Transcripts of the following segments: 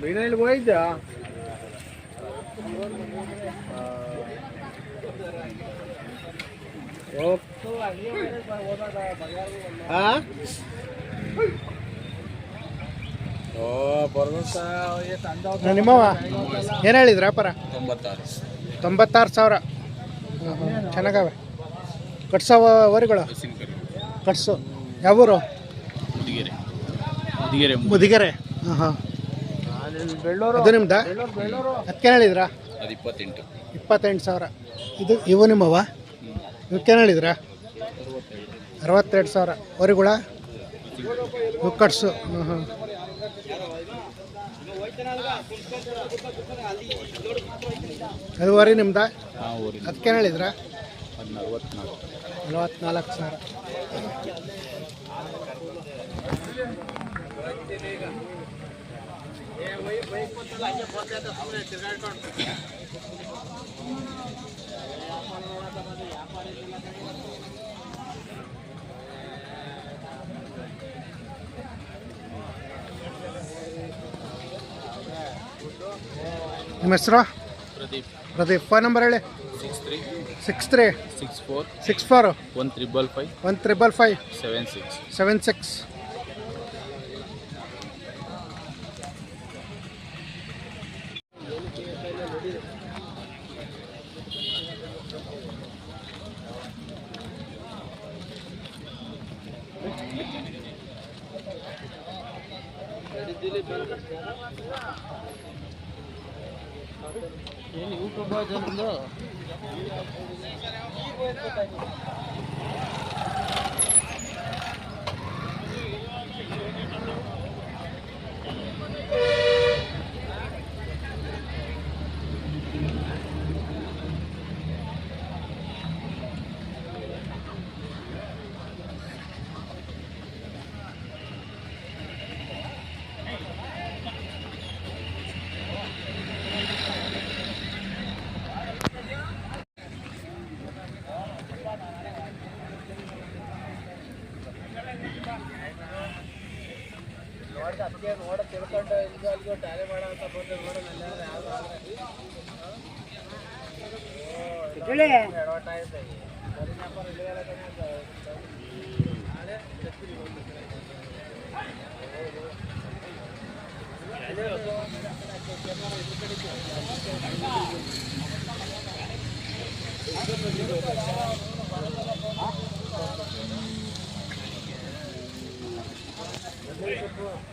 ಮೀನಲ್ಲಿ ಬರ್ದಂತ ನಿಮ್ಮವ ಏನು ಹೇಳಿದ್ರ ಪರ? ತೊಂಬತ್ತಾರು. ತೊಂಬತ್ತಾರು ಸಾವಿರ. ಚೆನ್ನಾಗವೆ. ಕಟ್ಸವ ವರಿಗಳು ಕಟ್ಸು. ಯಾವೂರು? ಮುದಿಗೆರೆ ಮುದಿಗೆರೆ. ಹಾಂ ಹಾಂ ಬೆಳ್ಳೂರು ಅದು ನಿಮ್ದ? ಅದಕ್ಕೆ ಹೇಳಿದ್ರ? ಅದು ಇಪ್ಪತ್ತೆಂಟು. ಇಪ್ಪತ್ತೆಂಟು ಸಾವಿರ. ಇದು ಇವು ನಿಮ್ಮವ ಇವಕ್ಕೇನು ಹೇಳಿದ್ರಾ? ಅರವತ್ತೆರಡು ಸಾವಿರ. ವರಿಗಳ ಇವು ಕಟ್ಸು. ಹಾಂ ಹಾಂ ಅದು ವರಿ ನಿಮ್ದ? ಅದಕ್ಕೇನು ಹೇಳಿದ್ರ? ನಲವತ್ನಾಲ್ಕು ಸಾವಿರ. ನಿಮ್ಮ ಹೆಸರು? ಪ್ರದೀಪ್. ಪ್ರದೀಪ್. ಫೋನ್ ನಂಬರ್ ಹೇಳಿ. Six three. Six three. Six four. Six four. One triple five. One triple five. Seven six. Seven six. lên, lên. ಪಂದರ ಒಟ್ಟಿ ನಾ ಯಾರವಣ ಇವು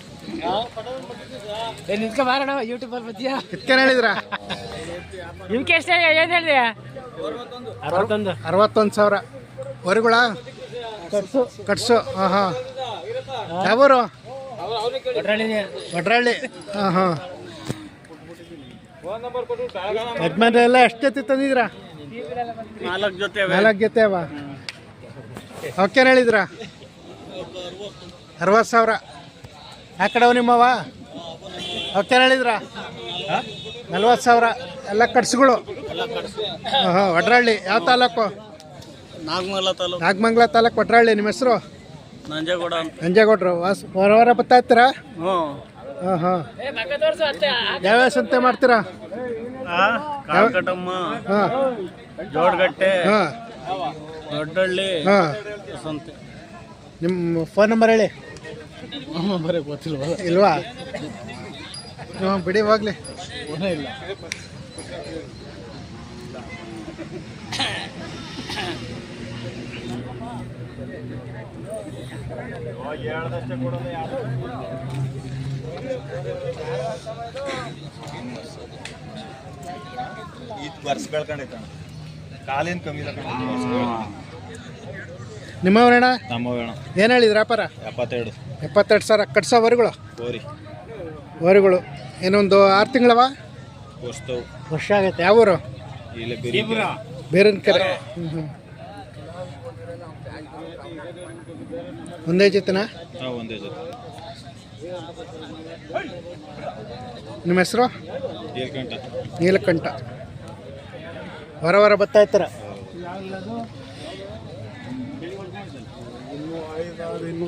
ಏ ನಿಂತ್ಕೊ ಬಾರಣ ಯೂಟ್ಯೂಬಲ್ಲಿ ಬತ್ತೀಯಾ ಇದಕ್ಕೇನು ಹೇಳಿದ್ರ? ನಿಮ್ಗೆ ಎಷ್ಟು ಏನು ಹೇಳಿದೆ? ಅರವತ್ತೊಂದು. ಅರವತ್ತೊಂದು ಸಾವಿರ. ವರಿಗಳ ಕಟ್ಸು ಕಟ್ಸು ಹಾಂ ಹಾಂ. ಯಾವೂರು? ಹಾಂ ಹಾಂ. ಯಜಮಾನ್ರೆ ಎಲ್ಲ ಎಷ್ಟು ಜೊತೆ ತಂದಿದ್ದೀರಾ? ನಾಲ್ಕು ಜೊತೆ ನಾಲ್ಕು ಜೊತೆ ಅವ. ಅವಕ್ಕೇನು ಹೇಳಿದ್ರ? ಅರವತ್ತು ಸಾವಿರ. ಆ ಕಡೆವು ನಿಮ್ಮವ ಅವತ್ತೇನು ಹೇಳಿದ್ರ? ನಲ್ವತ್ತು ಸಾವಿರ. ಎಲ್ಲ ಕಟ್ಸುಗಳು. ಹಾಂ ಹಾಂ ವಡ್ರಳ್ಳಿ. ಯಾವ ತಾಲೂಕು? ನಾಗಮಂಗಲ ತಾಲೂಕು. ನಾಗಮಂಗಲ ತಾಲೂಕು ವಡ್ರಳ್ಳಿ ನಿಮ್ಮ ಹೆಸರು? ನಂಜೇಗೌಡ ನಂಜೇಗೌಡ್ರು. ವಾಸ್ ವಾರ ವಾರ ಬರ್ತಾ ಇರ್ತೀರಾ? ಹ್ಞೂ. ಹಾಂ ಹಾಂ ಯಾವ ಸಂತೆ ಮಾಡ್ತೀರಾ? ಕಾಲ್ಕಟಮ್ಮ ಹಾಂ. ಜೋಡಗಟ್ಟೆ ಹಾಂ. ದೊಡ್ಡಹಳ್ಳಿ ಹಾಂ. ಸಂತೆ. ನಿಮ್ಮ ಫೋನ್ ನಂಬರ್ ಹೇಳಿ. ಬರೀ ಗೊತ್ತಿಲ್ವ ಇಲ್ವಾ? ನೀವು ಬಿಡಿ ಹೋಗ್ಲಿ. ಇಲ್ಲ. ಇದು ಬರ್ಸ್ ಬೆಳ್ಕೊಂಡೈತ. ಕಾಲೇನು ಕಮ್ಮಿ ಏನು ಹೇಳಿದ್ರ ವ್ಯಾಪಾರ? ಎಪ್ಪತ್ತೆರಡು. ಎಪ್ಪತ್ತೆರಡು ಸಾವಿರ ಕಟ್ಸೋ ವರಿಗಳು? ಕೋರಿ ವರಿಗಳು. ಏನೊಂದು ಆರು ತಿಂಗಳವ? ವರ್ಷ ಆಗೈತೆ. ಯಾವ ಊರು? ಬೇರೆ ಕರೆ ಹ್ಞೂ ಹ್ಞೂ ಒಂದೇ ಜೊತೆನಾ? ಒಂದೇ ಜೊತೆ. ನಿಮ್ಮ ಹೆಸರು? ನೀಲಕಂಠ. ಹೊರ ಹೊರ ಬರ್ತಾ ಇರ್ತಾರ? ಇನ್ನೂ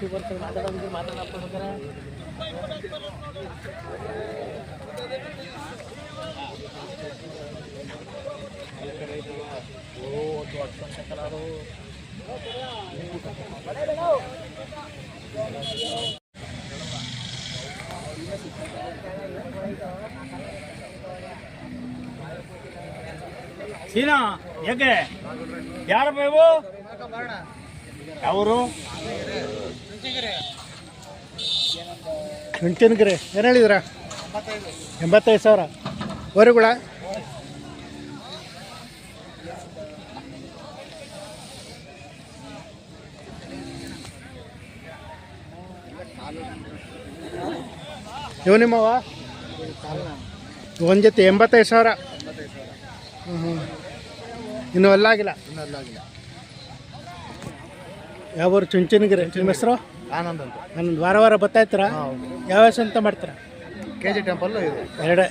ಯೂಟ್ಯೂಬರ್ ಮಾತಾಡೋದು ಮಾತಾಡೋದು ಸೀನಾ ಯಾಕೆ? ಯಾರಪ್ಪ ಅವರು ಗಿರೆ ಏನು ಹೇಳಿದ್ರ? ಎಂಬತ್ತೈದು ಸಾವಿರ. ವರಿಗಳ ಇವು ನಿಮ್ಮವ ಒಂದು ಜೊತೆ ಎಂಬತ್ತೈದು ಸಾವಿರ. ಹ್ಞೂ ಹ್ಞೂ ಇನ್ನೂ ಅಲ್ಲಾಗಿಲ್ಲ ಯಾವ ಊರು? ಚುಂಚನಗಿರಿ. ನಿಮ್ಮ ಹೆಸರು? ಆನಂದ್ ಅಂತ. ಆನಂದ್. ವಾರ ವಾರ ಬರ್ತಾ ಇರ್ತೀರಾ? ಯಾವ ಹೆಸರು ಅಂತ ಮಾಡ್ತೀರಾ? ಕೆ ಜಿ ಟೆಂಪಲ್ ಇದೆ. ಎರಡೇ.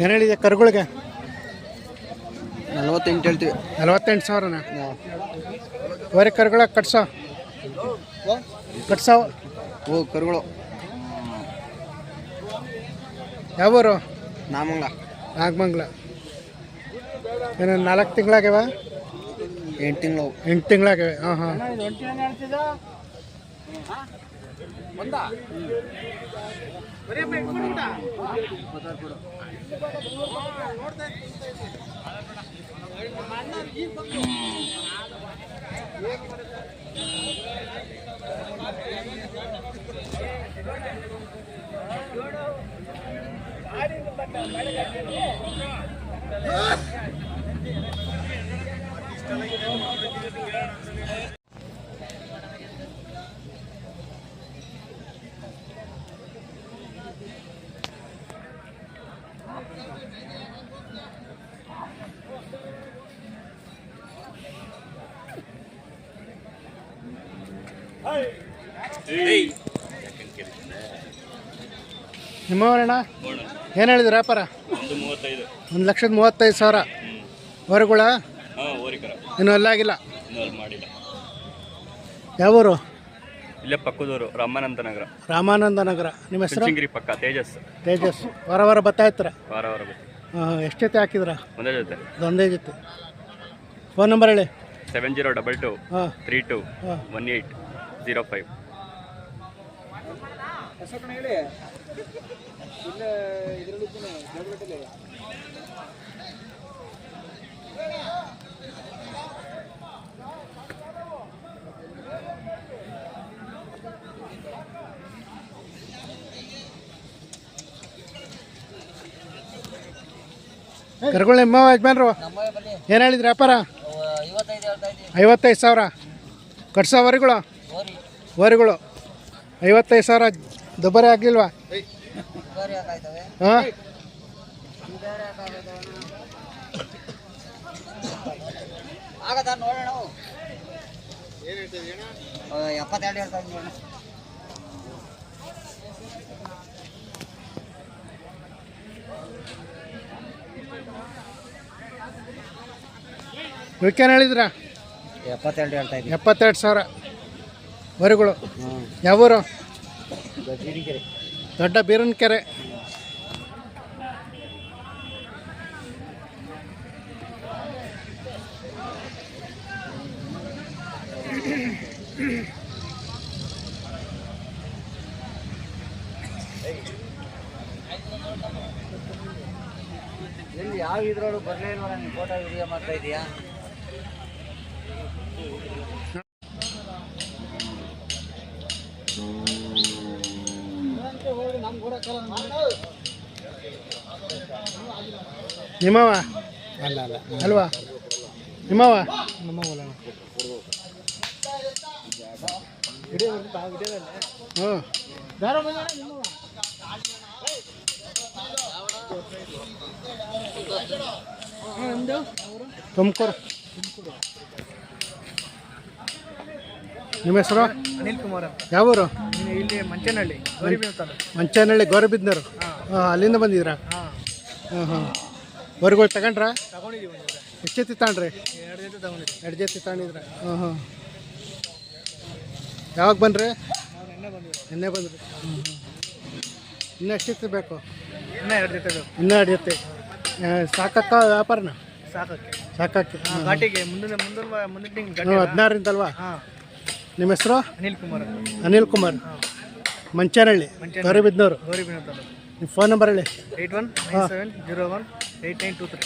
ಏನು ಹೇಳಿದೆ ಕರುಗಳಿಗೆ? ನಲ್ವತ್ತೆಂಟು ಹೇಳ್ತೀವಿ. ನಲ್ವತ್ತೆಂಟು ಸಾವಿರನ? ಬರೀ ಕರುಗಳ ಕಟ್ಸ. ಕಟ್ಸ. ಓ ಕರುಗಳು. ಯಾವ ಊರು ನಾಮಂಗ್ಲ. ನಾಗಮಂಗ್ಲ. ಏನು ನಾಲ್ಕು ತಿಂಗಳಾಗ್ಯವ? ಎಂಟು ತಿಂಗಳು ಎಂಟು ತಿಂಗಳಾಗ್ಯವೆ. ಹಾಂ ಹಾಂ. ನಿಮ್ಮ ಅವರೇನಾ ಏನು ಹೇಳಿದ್ರ ವ್ಯಾಪಾರ? ಒಂದು ಮೂವತ್ತೈದು. ಒಂದು ಲಕ್ಷದ ಮೂವತ್ತೈದು ಸಾವಿರ. ಹೊರಗುಳ? ಹಾಂ ಓರಿಕರ ಇನ್ನೂ ಅಲ್ಲಾಗಿಲ್ಲ ಇನ್ನೂ ಅಲ್ಲಿ ಮಾಡಿಲ್ಲ. ಯಾವೂರು? ಇಲ್ಲೇ ಪಕ್ಕದೂರು ರಾಮಾನಂದ ನಗರ ರಾಮಾನಂದ ನಗರ ನಿಮ್ಮ ಹೆಸರು? ಗಿರಿ ಪಕ್ಕ ತೇಜಸ್. ತೇಜಸ್. ವಾರ ವಾರ ಬರ್ತಾ ಇರ್ತೀರ? ವಾರ ವಾರ ಬರುತ್ತೆ ಎಷ್ಟು ಜೊತೆ ಹಾಕಿದ್ರ? ಒಂದೇ ಜೊತೆ. ಒಂದೇ ಜೊತೆ. ಫೋನ್ ನಂಬರ್ ಹೇಳಿ. ಸೆವೆನ್ ಜೀರೋ ಡಬಲ್ ಟು ಹಾಂ. ತ್ರೀ ಟು ಹಾಂ. One eight zero five. ಕರ್ಕೊಳ್ಳಿ ನಿಮ್ಮ ಯಜಮಾನ್ರು ಏನು ಹೇಳಿದ್ರಿ ವ್ಯಾಪಾರ? ಐವತ್ತೈದು ಸಾವಿರ. ಕಟ್ಸೋ ವರಿಗಳು? ವರಿಗಳು. ಐವತ್ತೈದು ಸಾವಿರ ದುಬಾರಿ ಆಗ್ಲಿಲ್ವಾ? ಹಾಂ? ಹೇಳಿದ್ರ? ಎಪ್ಪತ್ತೆರಡು ಹೇಳ್ತಾ ಇದ್ದೀನಿ. ಎಪ್ಪತ್ತೆರಡು ಸಾವಿರ. ವರಿಗಳು ಯಾವೂರು? ದೊಡ್ಡ ಬೀರನ್ಕೆರೆ ಎಲ್ಲಿ ಯಾವ ಇದ್ರೊಳಗೆ ಬರಲೇ ಇಲ್ವಲ್ಲ ನೀನು ಫೋಟೋ ವಿಡಿಯೋ ಮಾಡ್ತಾ ಇದೀಯಾ ನಿಮ್ಮವ ಅಲ್ಲ ಅಲ್ಲ. ಅಲ್ವಾ? ನಿಮ್ಮವ ಹ್ಞೂ. ತುಮಕೂರು. ನಿಮ್ಮ ಹೆಸರು? ಅನಿಲ್ ಕುಮಾರ್ ಯಾವೂರು ಇಲ್ಲಿ ಮಂಚನಹಳ್ಳಿ ಮಂಚನಹಳ್ಳಿ ಗೌರಬಿದ್ನರು. ಹಾಂ. ಅಲ್ಲಿಂದ ಬಂದಿದ್ರ ಹಾಂ. ಹಾಂ ಹಾಂ ಹೊರಗಳು ತಗೊಂಡ್ರಾ? ತಗೊಂಡಿದ್ದೀವಿ ಎಷ್ಟು ಜೊತೆ ತಗೊಂಡ್ರಿ? ಎರಡು ಜೊತೆ ತಗೊಂಡಿದ್ದೀವಿ. ಎರಡು ಜೊತೆ ತಗೊಂಡಿದ್ರ ಹಾಂ ಹಾಂ ಯಾವಾಗ ಬನ್ರಿ ನಿನ್ನೆ ಬಂದ್ರಿ. ಹ್ಞೂ ಇನ್ನೂ ಎಷ್ಟು ಜೊತೆ ಬೇಕು? ಇನ್ನೂ ಎರಡು ಜೊತೆ ಬೇಕು. ಇನ್ನೂ ಎರಡು ಜೊತೆ. ಸಾಕಕ್ಕ ವ್ಯಾಪಾರನ? ಸಾಕಕ್ಕೆ. ಸಾಕಕ್ಕೆ. ಘಾಟಿಗೆ ಮುಂದಿನ ಮುಂದಿನ ಮುಂದಿನ ಹದಿನಾರರಿಂದಲ್ವಾ? ಹಾಂ. ನಿಮ್ಮ ಹೆಸರು? ಅನಿಲ್ ಕುಮಾರ್ ಅನಿಲ್ ಕುಮಾರ್. ಮಂಚನಹಳ್ಳಿ ಗೌರಿಬಿದ್ನೂರು. ಗೌರಿಬಿ ತಾಲೂಕು. ನಿಮ್ಮ ಫೋನ್ ನಂಬರ್ ಹೇಳಿ. Eight one nine seven zero one eight nine two three.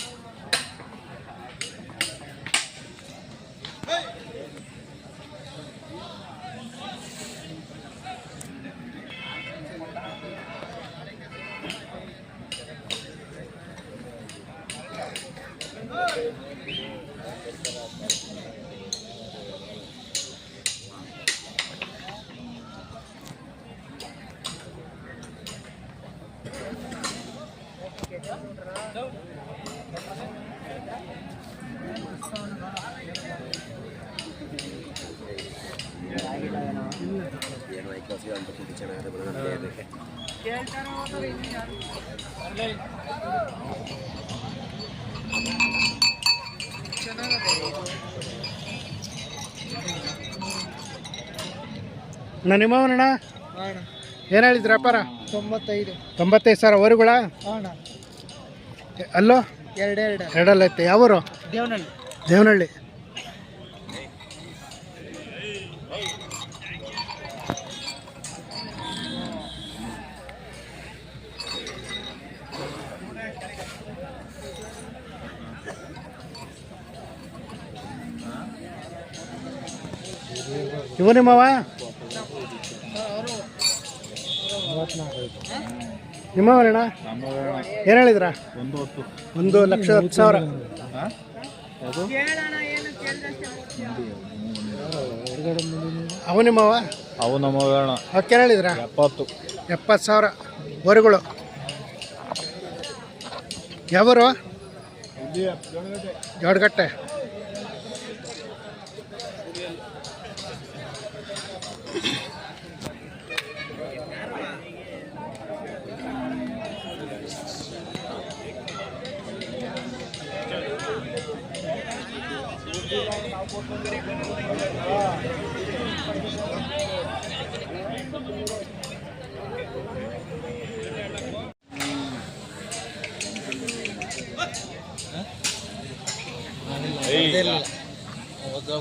ಅಣ್ಣ ನಿಮ್ಮವನಣ್ಣ ಏನ್ ಹೇಳಿದ್ರಿ ಅಪ್ಪಾರ? ತೊಂಬತ್ತೈದು. ತೊಂಬತ್ತೈದು ಸಾವಿರ ಊರುಗಳ? ಅಲ್ಲೋ? ಎರಡೆರಡು. ಎರಡಲ್ಲ ಐತೆ ಯಾವೂರು? ದೇವನಹಳ್ಳಿ. ದೇವನಹಳ್ಳಿ. ಇವು ನಿಮ್ಮವ ನಿಮ್ಮವನಣ್ಣ ಏನು ಹೇಳಿದ್ರ? ಒಂದು ಲಕ್ಷ ಹತ್ತು ಸಾವಿರ. ಅವು ನಿಮ್ಮವ ಅವು ನಮ್ಮ ಅವಕ್ಕೆ ಹೇಳಿದ್ರ? ಎಪ್ಪತ್ತು. ಎಪ್ಪತ್ತು ಸಾವಿರ. ಹೊರಗಳು ಯಾವರು? ಜೋಡಗಟ್ಟೆ.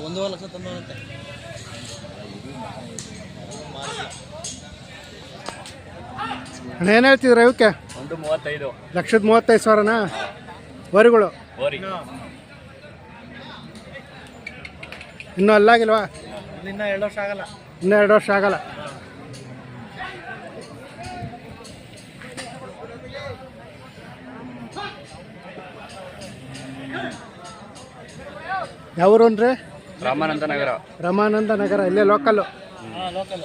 ಒಂದೂವರೆ ಲಕ್ಷ ತಂದಂತೆ ಏನು ಹೇಳ್ತಿದ್ರ ಇವಕ್ಕೆ? ಒಂದು ಮೂವತ್ತೈದು. ಲಕ್ಷದ ಮೂವತ್ತೈದು ಸಾವಿರನಾ? ವರಿಗಳು. ಇನ್ನೂ ಅಲ್ಲಾಗಿಲ್ವಾ ಇನ್ನ ಎರಡು ವರ್ಷ ಆಗಲ್ಲ. ಇನ್ನೂ ಎರಡು ವರ್ಷ ಆಗಲ್ಲ. ಯಾವೂರು ಅಂದ್ರೆ? ರಾಮಾನಂದ ನಗರ ರಾಮಾನಂದ ನಗರ ಇಲ್ಲೇ ಲೋಕಲ್ಲು ಲೋಕಲ್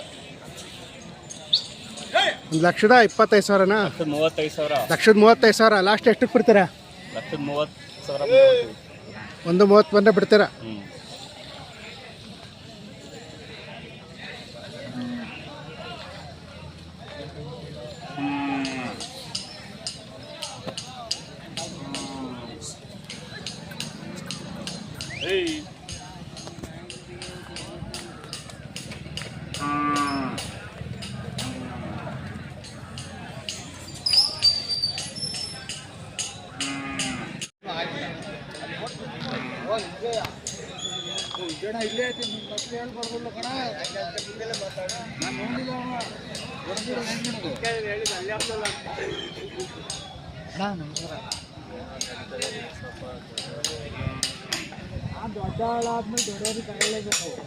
ಒಂದು ಲಕ್ಷದ ಇಪ್ಪತ್ತೈದು ಸಾವಿರನಾ? ಲಕ್ಷದ ಮೂವತ್ತೈದು ಸಾವಿರ. ಲಕ್ಷದ ಮೂವತ್ತೈದು ಸಾವಿರ ಲಾಸ್ಟ್ ಎಷ್ಟಕ್ಕೆ ಬಿಡ್ತೀರಾ? ಲಕ್ಷದ ಮೂವತ್ತು ಸಾವಿರ. ಒಂದು ಮೂವತ್ತು ಬಂದರೆ ಬಿಡ್ತೀರಾ?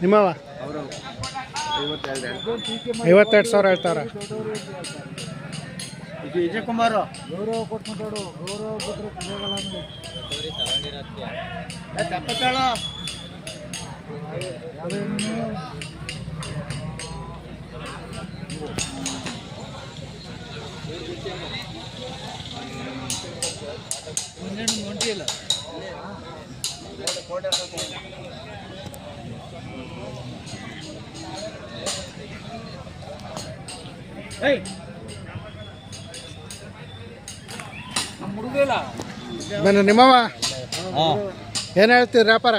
ನಿಮ್ಮವ ಐವತ್ತೆರಡು ಸಾವಿರ ಹೇಳ್ತಾರ ವಿಜಯ್ ಕುಮಾರ್ ಗೌರವ ಕೊಟ್ಟು ಗೌರವ ಕೊಟ್ಟರೆ ತಪ್ಪತ್ತಾಳ ಬನ್ನಿ ನಿಮ್ಮವ ಏನು ಹೇಳ್ತೀರಿ ವ್ಯಾಪಾರ?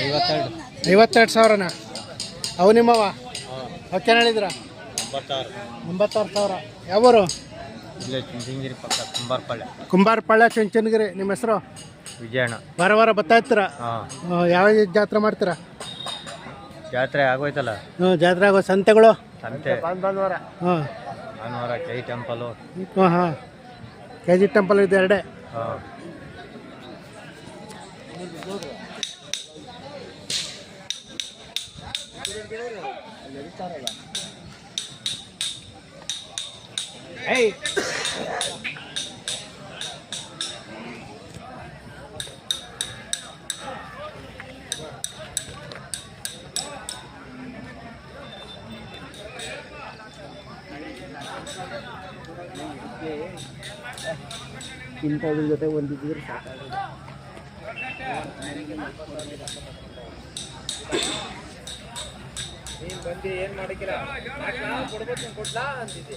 ಐವತ್ತೆರಡು. ಐವತ್ತೆರಡು ಸಾವಿರನಾ? ಅವು ನಿಮ್ಮವ ಅವಕ್ಕೆ ಹೇಳಿದ್ರಾ ಹೇಳಿದ್ರ ಒಂಬತ್ತಾರು ಒಂಬತ್ತಾರು ಸಾವಿರ. ಯಾವೂರು? ಇಲ್ಲೇ ಚುಂಚನಗಿರಿ ಪಕ್ಕ ಕುಂಬಾರಪಳ್ಳಿ. ಕುಂಬಾರಪಾಳ್ಯ ಚುಂಚನಗಿರಿ ನಿಮ್ಮ ಹೆಸರು? ವಿಜಯಣ್ಣ. ವಾರ ವಾರ ಬರ್ತಾ ಇರ್ತೀರಾ? ಹಾಂ. ಯಾವ ಜಾತ್ರೆ ಮಾಡ್ತೀರಾ? ಜಾತ್ರೆ ಆಗೋಯ್ತಲ್ಲ? ಹ್ಞೂ ಜಾತ್ರೆ ಆಗೋ ಸಂತೆಗಳು? ಸಂತೆ. ಹಾಂ. ಭಾನುವಾರ ಕೈ ಟೆಂಪಲು. ಹಾಂ ಹಾಂ. ಕೆ ಜಿ ಟೆಂಪಲ್ ಇದೆ ಎರಡೇ. ಹಾಂ. Hey. ಇಂಥವ್ರ ಜೊತೆ ಒಂದಿದ್ರೆ ಸಾಕಾಗುತ್ತೆ ಏನು ಬಂದಿ ಏನು ಮಾಡಿಕ್ಕಿಲ್ಲ ಕೊಡ್ಬೇಕು ಕೊಡ್ಲಾ ಅಂತಿದ್ದೆ